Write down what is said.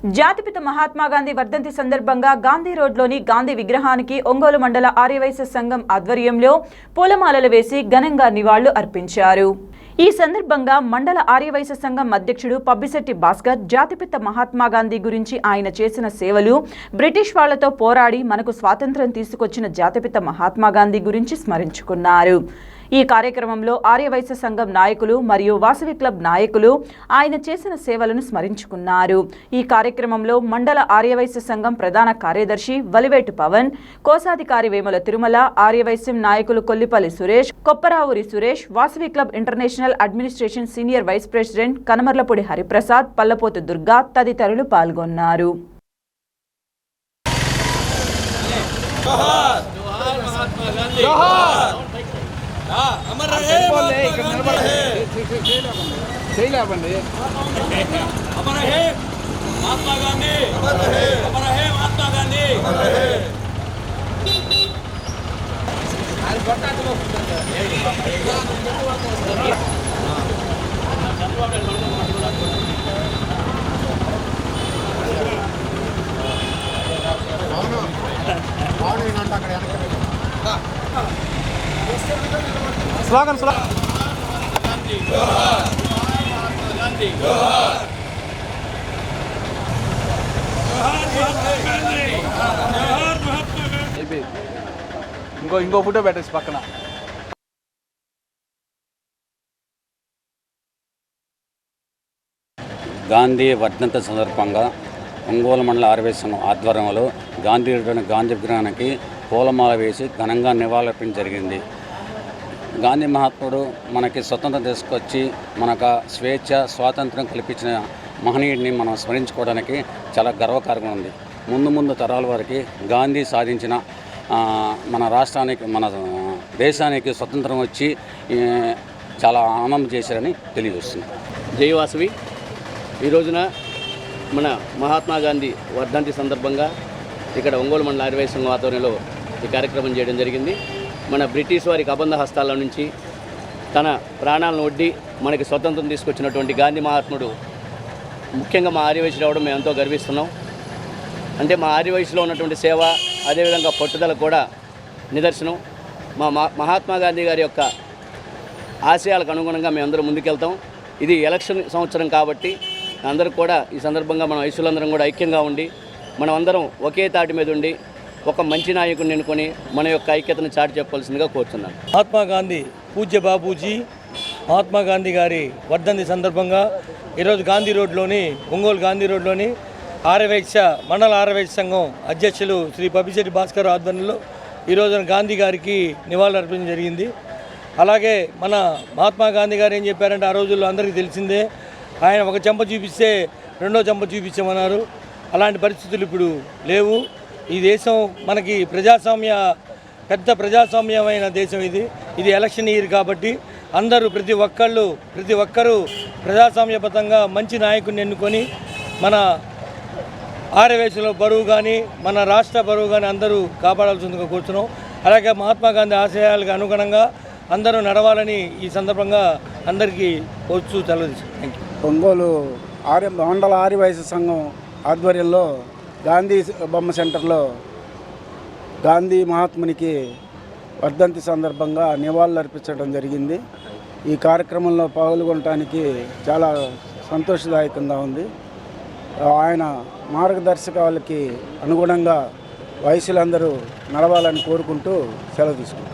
జాతిపిత మహాత్మా గాంధీ వర్ధంతి సందర్భంగా గాంధీ రోడ్లోని గాంధీ విగ్రహానికి ఒంగోలు మండల ఆర్యవైశ్య సంఘం ఆధ్వర్యంలో పూలమాలలు వేసి ఘనంగా నివాళులు అర్పించారు. ఈ సందర్భంగా మండల ఆర్యవైశ్య సంఘం అధ్యక్షుడు పబ్బిశెట్టి భాస్కర్ జాతిపిత మహాత్మా గాంధీ గురించి ఆయన చేసిన సేవలు బ్రిటిష్ వాళ్ళతో పోరాడి మనకు స్వాతంత్ర్యం తీసుకొచ్చిన జాతిపిత మహాత్మా గాంధీ గురించి స్మరించుకున్నారు. ఈ కార్యక్రమంలో ఆర్యవైశ్య సంఘం నాయకులు మరియు వాసవి క్లబ్ నాయకులు ఆయన చేసిన సేవలను స్మరించుకున్నారు. ఈ కార్యక్రమంలో మండల ఆర్యవైశ్య సంఘం ప్రధాన కార్యదర్శి వలివేటు పవన్ కోశాధికారి వేముల తిరుమల ఆర్యవైశ్యం నాయకులు Kollipalli Suresh Kopparavuri Suresh Vasavi club international administration senior vice president Kanamarlapudi Hariprasad Pallapothu Durga తదితరులు పాల్గొన్నారు. అమర్ రహే మహాత్మా గాంధీ చేయలేమండి అమర్ రహే మహాత్మా గాంధీ అమర్ రహే అమర్ రహే మహాత్మా గాంధీ స్లోగన్ స్లోగన్ ఇంకో ఇంకో ఫోటో పెట్టచ్చు పక్కన. గాంధీ వర్ధంత సందర్భంగా ఒంగోలు మండల ఆర్వై సంఘం ఆధ్వర్యంలో గాంధీ గాంధీ విగ్రహానికి పూలమాల వేసి ఘనంగా నివాళులర్పించడం జరిగింది. గాంధీ మహాత్ముడు మనకి స్వతంత్రం తీసుకొచ్చి మనకు స్వేచ్ఛ స్వాతంత్రం కల్పించిన మహనీయుడిని మనం స్మరించుకోవడానికి చాలా గర్వకారంగా ఉంది. ముందు ముందు తరాల వారికి గాంధీ సాధించిన మన రాష్ట్రానికి మన దేశానికి స్వతంత్రం వచ్చి చాలా ఆనందం చేశారని తెలియజేస్తుంది. జయవాసవి ఈ రోజున మన మహాత్మా గాంధీ వర్ధంతి సందర్భంగా ఇక్కడ ఒంగోలు మండల ఆయుర్వేద సంఘం ఆధ్వర్యంలో ఈ కార్యక్రమం చేయడం జరిగింది. మన బ్రిటిష్ వారి కబంధ హస్తాల నుంచి తన ప్రాణాలను ఒడ్డి మనకి స్వతంత్రం తీసుకొచ్చినటువంటి గాంధీ మహాత్ముడు ముఖ్యంగా మా ఆర్యవయసు రావడం మేము ఎంతో గర్విస్తున్నాం. అంటే మా ఆర్యవయసులో ఉన్నటువంటి సేవ అదేవిధంగా పట్టుదల కూడా నిదర్శనం. మా మా- మహాత్మా గాంధీ గారి యొక్క ఆశయాలకు అనుగుణంగా మేము అందరూ ముందుకెళ్తాం. ఇది ఎలక్షన్ సంవత్సరం కాబట్టి అందరూ కూడా ఈ సందర్భంగా మన వయసులందరం కూడా ఐక్యంగా ఉండి మనం అందరం ఒకే తాటి మీద ఉండి ఒక మంచి నాయకుడిని ఎన్నుకొని మన యొక్క ఐక్యతను చాటి చెప్పాల్సిందిగా కోరుతున్నాను. మహాత్మా గాంధీ పూజ్య బాపూజీ మహాత్మా గాంధీ గారి వర్ధంతి సందర్భంగా ఈరోజు గాంధీ రోడ్లోని ఒంగోలు గాంధీ రోడ్లోని ఆరవేక్ష మండల ఆరవేక్ష సంఘం అధ్యక్షులు శ్రీ పబ్బిశెట్టి భాస్కర్ ఆధ్వర్యంలో ఈరోజు గాంధీ గారికి నివాళులర్పించడం జరిగింది. అలాగే మన మహాత్మా గాంధీ గారు ఏం చెప్పారంటే ఆ రోజుల్లో అందరికీ తెలిసిందే ఆయన ఒక చెంప చూపిస్తే రెండో చెంప చూపించమన్నారు. అలాంటి పరిస్థితులు ఇప్పుడు లేవు. ఈ దేశం మనకి ప్రజాస్వామ్య పెద్ద ప్రజాస్వామ్యమైన దేశం ఇది. ఇది ఎలక్షన్ ఇయర్ కాబట్టి అందరూ ప్రతి ఒక్కళ్ళు ప్రతి ఒక్కరూ ప్రజాస్వామ్యబద్ధంగా మంచి నాయకుడిని ఎన్నుకొని మన ఆర్యవేశంలో బరువు కానీ మన రాష్ట్ర బరువు కానీ అందరూ కాపాడాల్సిందిగా కూర్చున్నాం అలాగే మహాత్మా గాంధీ ఆశయాలకు అనుగుణంగా అందరూ నడవాలని ఈ సందర్భంగా అందరికీ వచ్చు తెలియజేస్తాం ఒంగోలు ఆర్య మండల ఆర్యవైశ్య సంఘం ఆధ్వర్యంలో గాంధీ బొమ్మ సెంటర్లో గాంధీ మహాత్మునికి వర్ధంతి సందర్భంగా నివాళులు అర్పించడం జరిగింది. ఈ కార్యక్రమంలో పాల్గొనడానికి చాలా సంతోషదాయకంగా ఉంది. ఆయన మార్గదర్శకాలకి అనుగుణంగా వయసులందరూ నడవాలని కోరుకుంటూ సెలవు తీసుకుంటాం